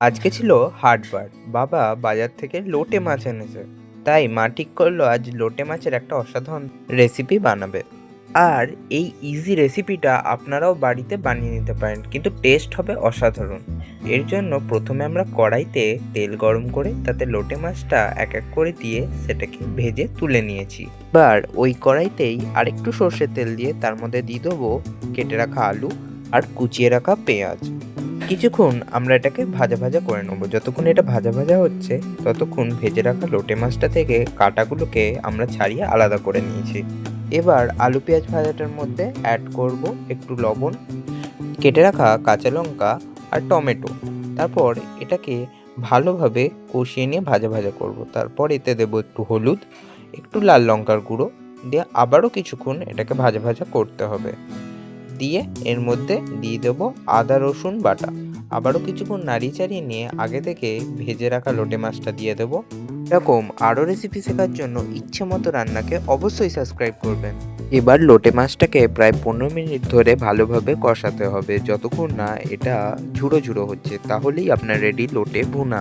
আজকে ছিল হাটবার। বাবা বাজার থেকে লোটে মাছ এনেছে। তাই মা ঠিক করল আজ লোটে মাছের একটা অসাধারণ রেসিপি বানাবে। আর এই ইজি রেসিপিটা আপনারাও বাড়িতে বানিয়ে নিতে পারেন, কিন্তু টেস্ট হবে অসাধারণ। এর জন্য প্রথমে আমরা কড়াইতে তেল গরম করে তাতে লোটে মাছটা এক এক করে দিয়ে সেটাকে ভেজে তুলে নিয়েছি। এবার ওই কড়াইতেই আরেকটু সর্ষের তেল দিয়ে তার মধ্যে দিয়ে দেবো কেটে রাখা আলু আর কুচিয়ে রাখা পেঁয়াজ। কিছুক্ষণ আমরা এটাকে ভাজা ভাজা করে নেব। যতক্ষণ এটা ভাজা ভাজা হচ্ছে, ততক্ষণ ভেজে রাখা লোটে মাছটা থেকে কাঁটাগুলোকে আমরা ছাড়িয়ে আলাদা করে নিয়েছি। এবার আলু পেঁয়াজ ভাজাটার মধ্যে অ্যাড করব একটু লবণ, কেটে রাখা কাঁচা লঙ্কা আর টমেটো। তারপর এটাকে ভালোভাবে কষিয়ে নিয়ে ভাজা ভাজা করব। তারপর এতে দেবো একটু হলুদ, একটু লাল লঙ্কার গুঁড়ো, দিয়ে আবারও কিছুক্ষণ এটাকে ভাজা ভাজা করতে হবে। দিয়ে এর মধ্যে দিয়ে দেবো আদা, রসুন বাটা। আবারও কিছুক্ষণ নাড়িয়ে চাড়িয়ে নিয়ে আগে থেকে ভেজে রাখা লোটে মাছটা দিয়ে দেবো। এরকম আরও রেসিপি শেখার জন্য ইচ্ছে মতো রান্নাকে অবশ্যই সাবস্ক্রাইব করবেন। এবার লোটে মাছটাকে প্রায় পনেরো মিনিট ধরে ভালোভাবে কষাতে হবে। যতক্ষণ না এটা ঝুড়ো ঝুড়ো হচ্ছে, তাহলেই আপনার রেডি লোটে ভুনা।